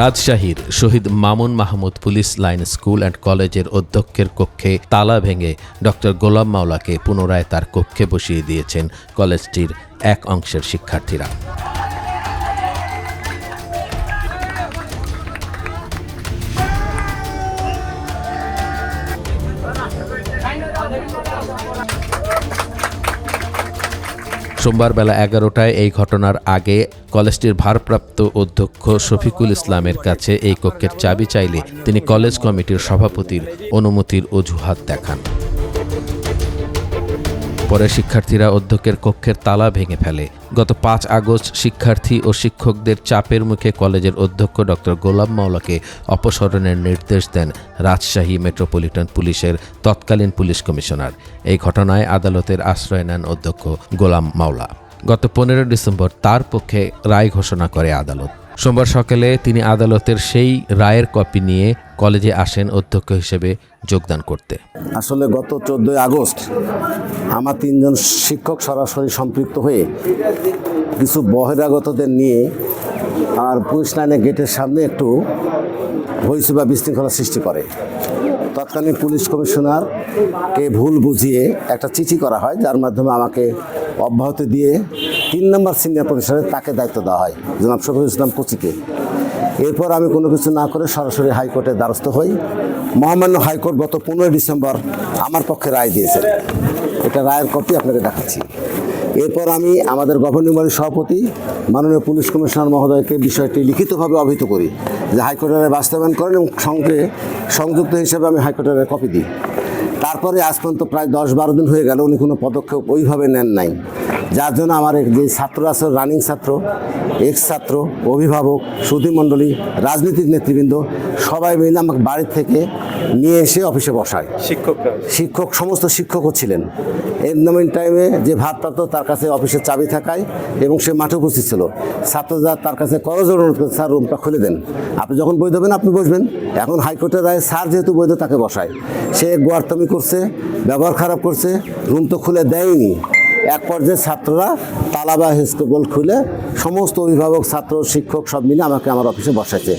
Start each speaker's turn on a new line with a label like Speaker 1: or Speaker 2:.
Speaker 1: রাজশাহীর Shahid Mamun Mahmud police line school and কলেজের অধ্যক্ষের কক্ষে তালা ভেঙে ডক্টর গোলাম মাওলাকে পুনরায় তার কক্ষে বসিয়ে দিয়েছেন কলেজটির এক অংশের শিক্ষার্থীরা। সোমবার বেলা এগারোটায় এই ঘটনার আগে কলেজটির ভারপ্রাপ্ত অধ্যক্ষ শফিকুল ইসলামের কাছে এই কক্ষের চাবি চাইলে তিনি কলেজ কমিটির সভাপতির অনুমতির অজুহাত দেখান। পরে শিক্ষার্থীরা অধ্যক্ষের কক্ষের তালা ভেঙে ফেলে। গত পাঁচ আগস্ট শিক্ষার্থী ও শিক্ষকদের চাপের মুখে কলেজের অধ্যক্ষ ডক্টর গোলাম মাওলাকে অপসরণের নির্দেশ দেন রাজশাহী মেট্রোপলিটন পুলিশের তৎকালীন পুলিশ কমিশনার। এই ঘটনায় আদালতের আশ্রয় নেন অধ্যক্ষ গোলাম মাওলা। গত পনেরো ডিসেম্বর তার পক্ষে রায় ঘোষণা করে আদালত। সোমবার সকালে তিনি আদালতের সেই রায়ের কপি নিয়ে কলেজে আসেন অধ্যক্ষ হিসেবে যোগদান করতে।
Speaker 2: আসলে গত চোদ্দই আগস্ট আমার তিনজন শিক্ষক সরাসরি সম্পৃক্ত হয়ে কিছু বহিরাগতদের নিয়ে আর পুলিশ লাইনের গেটের সামনে একটু হইসি বা বিশৃঙ্খলা সৃষ্টি করে। তৎকালীন পুলিশ কমিশনারকে ভুল বুঝিয়ে একটা চিঠি করা হয়, যার মাধ্যমে আমাকে অব্যাহতি দিয়ে তিন নম্বর সিনিয়র প্রতিষ্ঠানে তাকে দায়িত্ব দেওয়া হয়। জনাব শফিউল ইসলাম কুচিকে। এরপর আমি কোনো কিছু না করে সরাসরি হাইকোর্টের দ্বারস্থ হই। মহামান্য হাইকোর্ট গত পনেরোই ডিসেম্বর আমার পক্ষে রায় দিয়েছে। এটা রায়ের কপি আপনাকে দেখাচ্ছি। এরপর আমি আমাদের গভর্নিং বডির সভাপতি, মাননীয় পুলিশ কমিশনার মহোদয়কে বিষয়টি লিখিতভাবে অভিহিত করি যে হাইকোর্টের বাস্তবায়ন করেন এবং সঙ্গে সংযুক্ত হিসেবে আমি হাইকোর্টের কপি দিই। তারপরে আজ পর্যন্ত প্রায় দশ বারো দিন হয়ে গেল উনি কোনো পদক্ষেপ ওইভাবে নেন নাই। যার জন্য আমার এক যে ছাত্র আছে রানিং ছাত্র এক্স ছাত্র অভিভাবক সুধীমণ্ডলী রাজনৈতিক নেতৃবৃন্দ সবাই মিলে আমাকে বাড়ি থেকে নিয়ে এসে অফিসে বসায়।
Speaker 3: শিক্ষক
Speaker 2: শিক্ষক সমস্ত শিক্ষকও ছিলেন। এর টাইমে যে ভারপ্রাপ্ত তার কাছে অফিসের চাবি থাকায় এবং সে মাঠে উপস্থিত ছিল। ছাত্ররা তার কাছে করজোর অনুরোধ করে স্যার রুমটা খুলে দেন। আপনি যখন বৈধ হবেন আপনি বসবেন। এখন হাইকোর্টের রায় স্যার যেহেতু বৈধ তাকে বসায়। সে গোয়ারতমি করছে, ব্যবহার খারাপ করছে, রুম তো খুলে দেয়নি। এক পর্যায়ে ছাত্ররা তালা বা স্কুল খুলে সমস্ত অভিভাবক, ছাত্র, শিক্ষক সব মিলে আমাকে আমার অফিসে বসাইছে।